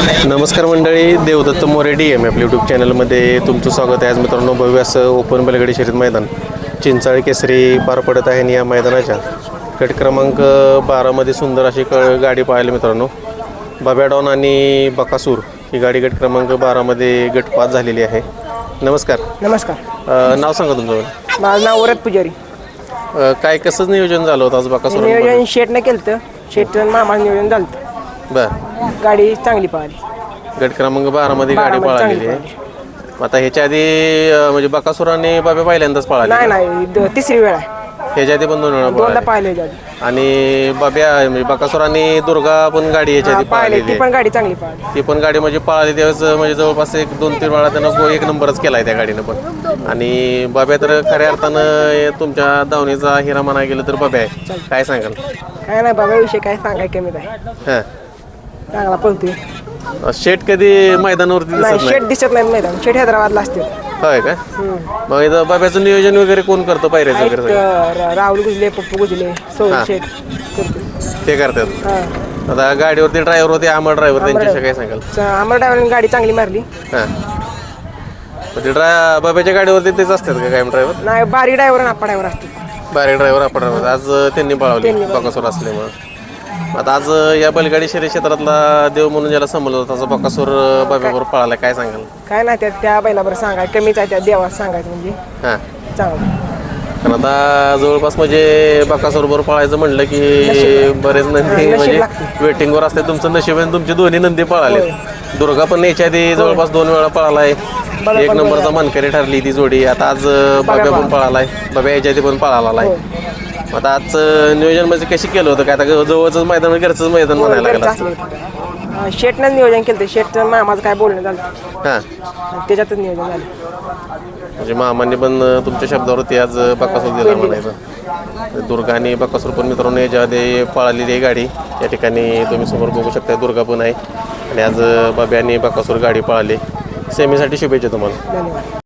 नमस्कार मंडळी Devdatta More D M आपल्या यूट्यूब चॅनलमध्ये तुमचं स्वागत आहे. आज मित्रांनो भव्य असं ओपन बैलगाडी शर्यत मैदान. चिंचाळी केसरी पार पडत आहे आणि या मैदानाच्या गट क्रमांक बारामध्ये सुंदर अशी क गाडी पाहायला मित्रांनो. बाब्या डॉन आणि बकासूर ही गाडी गट क्रमांक बारामध्ये गट पास झालेली आहे. नमस्कार. नमस्कार. अ, नाव सांगा तुमचं. माझं नाव वरद पुजारी. अ, काय कसंच नियोजन झालं होतं आज बकासूर? नियोजन शेटनं केलं शेटचं मामाचं नियोजन झालं. बरं. गाडी चांगली पाहिली गट क्रमांक बारामध्ये गाडी बारामध्ये पळालेली आहे. आता ह्याच्या आधी अ, म्हणजे बकासूर आणि बाब्या पहिल्यांदाच पळाले नाही नाही द- तिसरी वेळ आहे. ह्याच्या आधी पण दोन वेळा दोनदा पळाले. पाहिले आणि बाब्या म्हणजे बकासूर आणि दुर्गा पण गाडी याच्या आधी पाहिले पळालेली ती आहे. पण गाडी चांगली पाहिली ती पण गाडी म्हणजे पळाली त्यावेळेस म्हणजे जवळपास एक दोन तीन वेळा त्यानं गो- एक नंबरच केलाय त्या गाडीनं पण. आणि बाब्या तर खऱ्या अर्थानं तुमच्या धावणीचा हिरा म्हणा गेलं तर बाब्या आहे. काय सांगाल? काय नाही बाबा विषय काय सांगाय कमी हां. चांगला पळतोय. शेट कधी मैदानावरती नाही दिसत नाही शेट दिसत नाही मैदान. शेट हैदराबादला असते. होय का. मग इथं बाब्याचं नियोजन वगैरे कोण करतं पायऱ्याचं वगैरे सगळं? राहुल गुजले पप्पू गुजले हा. सोहन शेट ते करतात. हां. आता गाडीवरती ड्रायव्हर होते अमर ड्रायव्हर त्यांच्याविषयी काय सांगाल? आम्हाला ड्रायव्हरने गाडी चांगली मारली. हां. मग ते ड्राय बाब्याच्या गाडीवरती तेच असतात का कायम ड्रायव्हर नाही बारी ड्रायव्हर आणि आप्पा ड्रायव्हर असते बारीक ड्रायव्हर आपण आज त्यांनी पळवली. बकासूर असल्यामुळं. आता आज या बैलगाडी शर्यत क्षेत्रातला देव म्हणून ज्याला समजलं होतं तसा बकासूर बाब्यावर पळाला काय सांगाल? काय नाही त्या त्या बैलाबरोबर सांगाय कमीच आहे त्या देवात सांगायचं म्हणजे. हां. चांगलं. कारण आता जवळपास म्हणजे बकासूरबरोबर पळायचं म्हणलं की बरेच नंदी म्हणजे लागते. वेटिंगवर असते. तुमचं नशीब आणि तुमचे दोन्ही नंदी पळाले दुर्गा पण याच्या आधी जवळपास दोन वेळा पळालाय. एक नंबरचा मनकरी ठरली ती जोडी. आता आज बाब्या पण पळालाय. बाब्या याच्या आधी पण पळाला आहे आता आज नियोजन म्हणजे कशी केलं होतं? काय आता जवळच मैदान घरचंच मैदान म्हणायला लागलं घरचं शेटनं नियोजन केलं शेटचं मामाचं काय बोलणं झालं. हां. त्याच्यातच नियोजन झालं. म्हणजे मामांनी पण तुमच्या शब्दावरती आज बकासूर दिला म्हणायचं. दुर्गा आणि बकासूर पण मित्रांनो याच्या आधी पळालेली आहे गाडी. या ठिकाणी तुम्ही समोर बघू शकता दुर्गा पण आहे. आणि आज बाब्या आणि बकासूर गाडी पळाली. सेमीसाठी शुभेच्छा तुम्हाला. धन्यवाद.